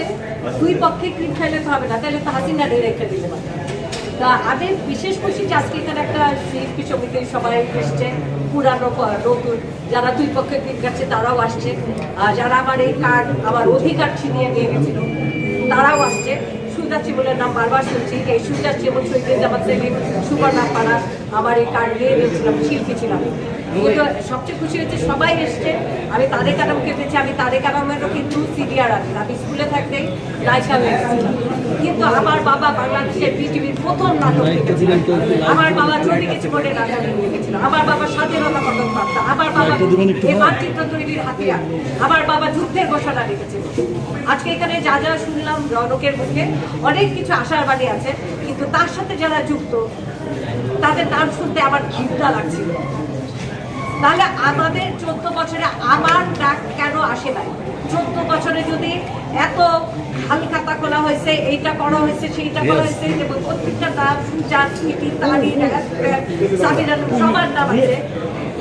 লাস্টে দুই পক্ষে ক্রিম খাইলে তো হবে না, তাহলে তো হাসিনা রেখে দিতে পারে তা আমি বিশেষ খুশি যে আজকে এখানে একটা শিল্পী সমিতির সবাই এসছে, পুরানো নতুন, যারা দুই পক্ষে ক্রিম খাচ্ছে তারাও আসছে। আর যারা আমার এই কার্ড, আমার অধিকার ছিনিয়ে নিয়ে গেছিল, তারাও আসছে। সুজা চিবলের নাম বারবার শুনছি, এই সুজা চিবল শহীদ জামাত সেলিম সুবর্ণা পাড়া আমার এই কার্ড নিয়ে গেছিলাম শিল্পী ছিলাম কিন্তু সবচেয়ে খুশি হচ্ছে সবাই এসছে। আমি তাদের কারণকে পেয়েছি আমি তাদের কারণেরও কিন্তু সিরিয়ার আছি। আমি স্কুলে থাকতেই হয়েছিলাম কিন্তু আমার বাবা বাংলাদেশের পৃথিবীর প্রথম নাটক লিখেছিলেন আমার বাবা জীবনে নাটক লিখেছিল আমার বাবা স্বাধীনতা পদক প্রাপ্ত আমার বাবা এই মানচিত্র তৈরির হাতিয়ার। আমার বাবা যুদ্ধের ঘোষণা লিখেছিল আজকে এখানে যা যা শুনলাম রনকের মুখে অনেক কিছু আশার বাণী আছে। কিন্তু তার সাথে যারা যুক্ত তাদের নাম শুনতে আমার ঘৃণা লাগছিল। তাহলে আমাদের চোদ্দ বছরে আমার ডাক কেন আসে নাই? চোদ্দ বছরে যদি এত খালি খাতা খোলা হয়েছে এইটা করা হয়েছে সেইটা করা হয়েছে এবং প্রত্যেকটা নাম সুজাত স্মৃতি তারিন সাবির সবার নাম আছে।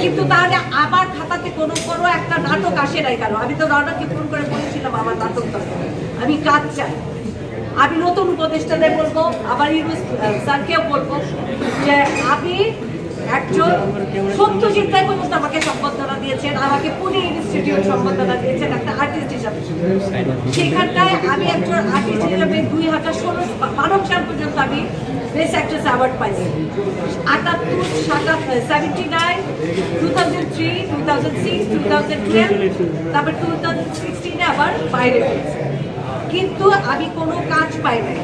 কিন্তু তাহলে আমার খাতাতে কোনো কোনো একটা নাটক আসে নাই কেন? আমি তো রনকে ফোন করে বলেছিলাম আমার নাটক দরকার আমি কাজ চাই আমি নতুন উপদেষ্টাদের বলব আবার ইউনুস স্যারকেও বলব যে আমি একজন সত্যজিৎ রায় পর্যন্ত আমাকে সম্বর্ধনা দিয়েছেন, আমাকে পুনে ইনস্টিটিউট সম্বর্ধনা দিয়েছেন একটা আর্টিস্ট হিসাবে। সেখানটায় আমি একজন আর্টিস্ট হিসাবে দুই হাজার ষোলো মানব সাল পর্যন্ত আমি বেস্ট অ্যাক্ট্রেস অ্যাওয়ার্ড পাইছি। আটাত্তর, সাতাত্তর seventy nine two thousand three two thousand six two thousand twelve তারপর টু থাউজেন্ড সিক্সটিনে আবার বাইরে কিন্তু আমি কোনো কাজ পাই নাই।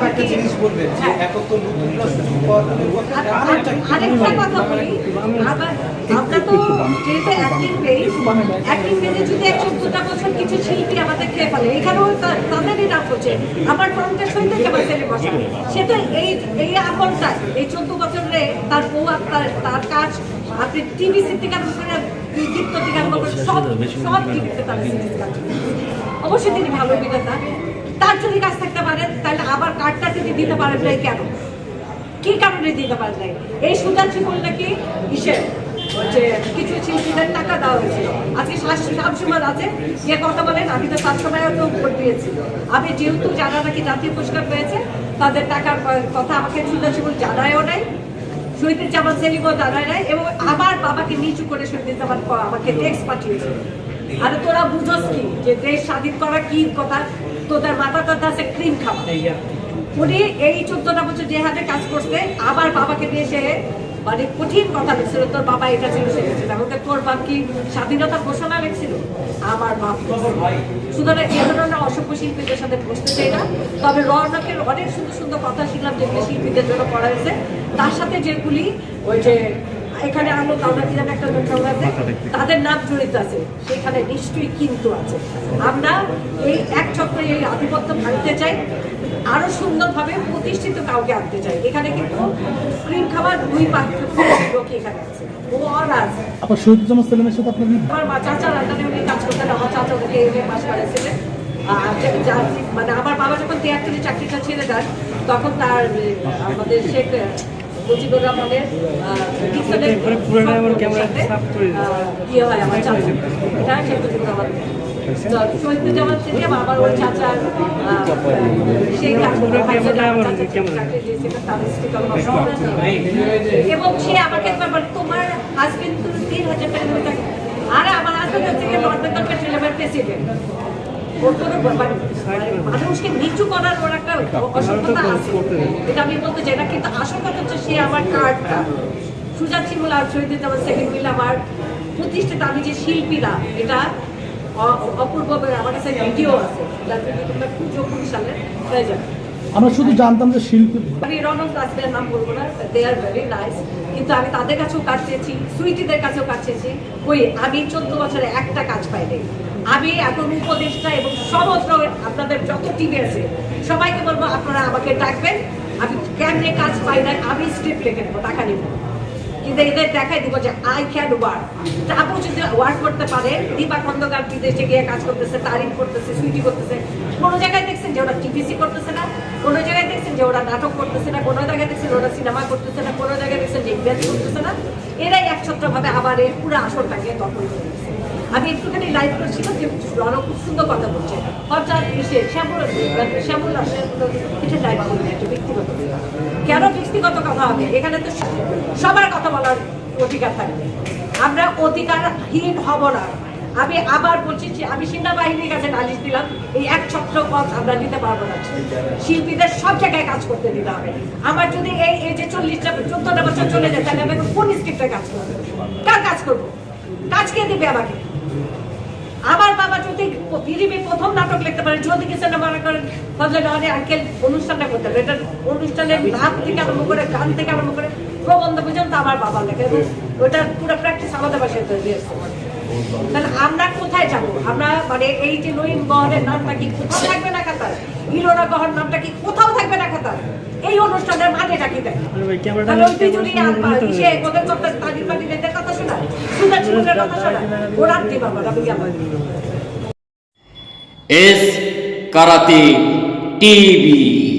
একটা জিনিস বলবেন যে হ্যাঁ। একত্র নতুনরা শুরু করার পরিবর্তে আর- আরও আরেকটা কথা বলি আবার আমরা তো যেহেতু অ্যাক্টিং পেজ অ্যাক্টিং পেজে যদি এক চোদ্দটা বছর কিছু শিল্পী আমাদের খেয়ে ফেলে এখানেও তা- তাদেরই নাম করছে আমার ফর্মটা সইতে কেমন ছেলে বসা সে তো এই এই আমলটা এই চোদ্দ বছরে তার বউ আর তার তার কাজ আপনি টিভি থেকে আরম্ভ করে দীপ্ত থেকে আরম্ভ করে সব সব টিভিতে তার অবশ্যই তিনি ভালো অভিনেতা। তার যদি কাজ থাকতে পারে, তাহলে আবার কার্ডটা যদি দিতে পারেন নাই কেন? কি কারণে দিতে পারেন নাই? এই সুজান শিমুল নাকি ইসে যে কিছু শিল্পীদের টাকা দেওয়া হয়েছিল। আজকে শামসুমার আছে যে কথা বলেন, আমি তো তার সময় তো ভোট দিয়েছি আমি যেহেতু যারা নাকি জাতীয় পুরস্কার পেয়েছে, তাদের টাকার কথা আমাকে সুজান শিমুল জানায়ও নাই শহীদ জামান সেলিমও জানায় নাই, এবং আমার বাবাকে নিচু করে শহীদ জামান আমাকে টেক্সট পাঠিয়েছে। আরে তোরা বুঝোস কি যে দেশ স্বাধীন করা কি কথা? তোদের মাথা কথা আছে ক্রিম খাওয়া। উনি এই চোদ্দটা বছর যে হাতে কাজ করছে আমার বাবাকে দিয়ে সে মানে কঠিন কথা লিখছিল তোর বাবা এটা ছিল সেটা ছিল। আমাকে তোর বাপ কি স্বাধীনতা ঘোষণা লিখছিল আমার বাপ সুতরাং এ ধরনের অসভ্য শিল্পীদের সাথে বসতে চাই না। তবে রনকের অনেক সুন্দর সুন্দর কথা শিখলাম যেগুলো শিল্পীদের জন্য করা হয়েছে। তার সাথে যেগুলি ওই যে এখানে আলো কাউনা দিলাম একটা লোক আছে তাদের নাম জড়িত আছে। সেখানে নিশ্চয়ই কিন্তু আছে। আমরা এই এক চক্রে এই আধিপত্য ভাঙতে চাই আরও সুন্দরভাবে প্রতিষ্ঠিত কাউকে আনতে চাই। এখানে কিন্তু ক্রিম খাবার দুই পাত্র লোক এখানে আছে। ও আর আছে। আপনার শহীদ জামাত সেলিমের সাথে আপনার আমার মা চাচা রান্নানে উনি কাজ করতেন আমার চাচা ওদেরকে করেছিলেন মানে আমার বাবা যখন তিয়াত্তরে চাকরিটা ছেড়ে দেন তখন তার আমাদের শেখ মুজিবুর রহমানের ইয়ে হয় আমার চাচা। এটা মুজিবুর রহমান শহীদুজ্জামান থেকে আমার ওই চাচার সেই এবং সে আমাকে একবার তোমার হাজবেন্ড তিন হাজার টাকা করে আমার হাজবেন্ড হচ্ছে নর্থ বেঙ্গল পেট্রোলিয়ামের প্রেসিডেন্ট মানে মানুষকে নিচু করার ওর একটা অসভ্যতা আছে। এটা আমি বলতে চাই না কিন্তু হচ্ছে সে আমার কার্ডটা। সুজাত শিমুল আর শহীদ জামান সেকেন্ড আমার প্রতিষ্ঠিত আমি যে শিল্পীরা এটা অপূর্ব আমার কাছে ভিডিও আছে। যার জন্য তোমরা খুঁজো কোন সালে হয়ে যাবে আমরা শুধু জানতাম যে শিল্পী আমি রনক দাসদের নাম বলব না দে আর ভেরি নাইস কিন্তু আমি তাদের কাছেও কাজ চেয়েছি সুইটিদের কাছেও কাজ চেয়েছি। ওই আমি চোদ্দ বছরে একটা কাজ পাইনি। আমি এখন উপদেষ্টা এবং সমস্ত আপনাদের যত টিভি আছে, সবাইকে বলব আপনারা আমাকে ডাকবেন। আমি কেমনে কাজ পাই না আমি স্ক্রিপ্ট লিখে দেবো টাকা নিব। কিন্তু এদের দেখাই দিব যে আই ক্যান ওয়ার্ক আপু যদি ওয়ার্ক করতে পারে, দীপা খন্দকার বিদেশে গিয়ে কাজ করতেছে, তারিফ করতেছে, সুইটি করতেছে, কোনো জায়গায় দেখছেন যে ওরা টিভিসি করতেছে না? কোনো জায়গায় দেখছেন যে ওরা নাটক করতেছে না? কোনো জায়গায় দেখছেন ওরা সিনেমা করতেছে না? কোনো জায়গায় দেখছেন যে ইভেন্ট করতেছে না? এরাই একছত্রভাবে আবার এই পুরো আসরটাকে দখল করে নিচ্ছে আমি একটুখানি লাইভ করছিলাম যে রণ খুব সুন্দর কথা বলছে। হঠাৎ এসে শ্যামল শ্যামল কিছু লাইভ করবে একটু ব্যক্তিগত। কেন ব্যক্তিগত কথা হবে? এখানে তো সবার কথা বলার অধিকার থাকবে। আমরা অধিকারহীন হব না। আমি আবার বলছি যে আমি সেনাবাহিনীর কাছে নালিশ দিলাম, এই এক ছত্র পথ আমরা নিতে পারব না। শিল্পীদের সব জায়গায় কাজ করতে দিতে হবে। আমার যদি এই এই যে চল্লিশটা চোদ্দটা বছর চলে যায়, তাহলে আমি কোন স্ক্রিপ্টে কাজ করব? কার কাজ করব? কাজ কে দেবে আমাকে? আমার বাবা যদি পৃথিবী প্রথম নাটক লিখতে পারে যদি কিছু না মনে করেন ফজলে নওয়ানি আঙ্কেল অনুষ্ঠানটা করতে হবে। এটা অনুষ্ঠানের নাম থেকে আরম্ভ করে গান থেকে আরম্ভ করে প্রবন্ধ পর্যন্ত আমার বাবা লেখে এবং ওটার পুরো প্র্যাকটিস আমাদের বাসায় তৈরি হয়েছে। তাহলে আমরা কোথায় যাব? আমরা মানে এই যে নইন গহরের নামটা কি কোথাও থাকবে না কাতার? হিরোরা গহর নামটা কি কোথাও থাকবে না কাতার? এই অনুষ্ঠানের মানেটা কি দেয় এস কারাতে টিভি।